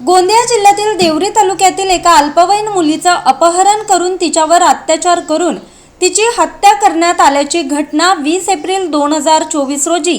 गोंदिया जिल्ह्यातील देवरी तालुक्यातील एका अल्पवयीन मुलीचं अपहरण करून तिच्यावर अत्याचार करून तिची हत्या करण्यात आल्याची घटना वीस एप्रिल दोन हजार चोवीस रोजी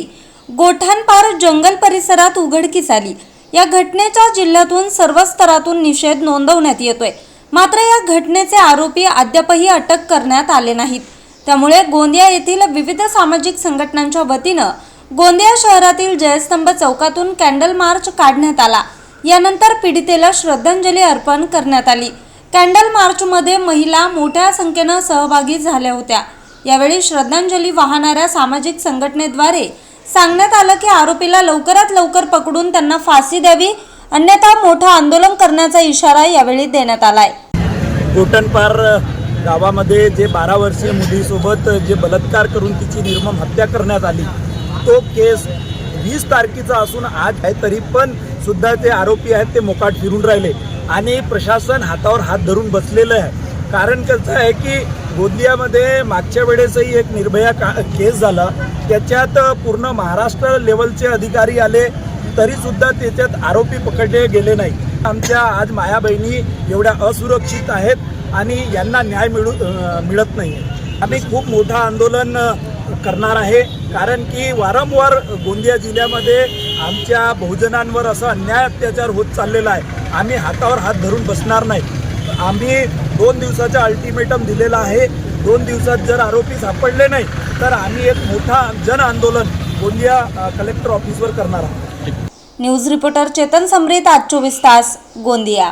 गोठाणपार जंगल परिसरात उघडकीस आली. या घटनेचा जिल्ह्यातून सर्व स्तरातून निषेध नोंदवण्यात येतोय. मात्र या घटनेचे आरोपी अद्यापही अटक करण्यात आले नाहीत. त्यामुळे गोंदिया येथील विविध सामाजिक संघटनांच्या वतीनं गोंदिया शहरातील जयस्तंभ चौकातून कॅन्डल मार्च काढण्यात आला. यानंतर पीडितेला श्रद्धांजली अर्पण करण्यात आली. कॅन्डल मार्चमध्ये महिला मोठ्या संख्येनं सहभागी झाल्या होत्या. यावेळी श्रद्धांजली वाहणाऱ्या सामाजिक संघटनेद्वारे सांगण्यात आलं की आरोपीला लवकरात लवकर पकडून त्यांना फाशी द्यावी अन्यथा मोठं आंदोलन करण्याचा इशारा यावेळी देण्यात आलाय. कोटनपार गावामध्ये जे बारा वर्षीय मुलीसोबत जे बलात्कार करून तिची निर्मम हत्या करण्यात आली तो केस वीस तारखेचा असून आज आहे तरी पण सुद्धा ते आरोपी आहेत ते मोकाट फिरून राहिले आणि प्रशासन हातावर हात धरून बसलेलं आहे. कारण कसं आहे की गोंदियामध्ये मागच्या वेळेसही एक निर्भया का केस झाला. त्याच्यात पूर्ण महाराष्ट्र लेवलचे अधिकारी आले तरीसुद्धा त्याच्यात आरोपी पकडले गेले नाही. आमच्या आज माया बहिणी एवढ्या असुरक्षित आहेत आणि यांना न्याय मिळू मिळत नाही. आम्ही खूप मोठं आंदोलन करणार आहे. कारण की वारंवार गोंदिया जिल्ह्यामध्ये आमच्या बहुजनांवर असा अन्याय अत्याचार होत चाललेला आहे. आम्ही हातावर हात धरून बसणार नाही. आम्ही दोन दिवसाचा अल्टिमेटम दिलेला आहे. दोन दिवसात जर आरोपी सापडले नाही तर आम्ही एक मोठा जन आंदोलन गोंदिया कलेक्टर ऑफिसवर करणार आहोत. न्यूज रिपोर्टर चेतन समरीत आज चोवीस तास गोंदिया.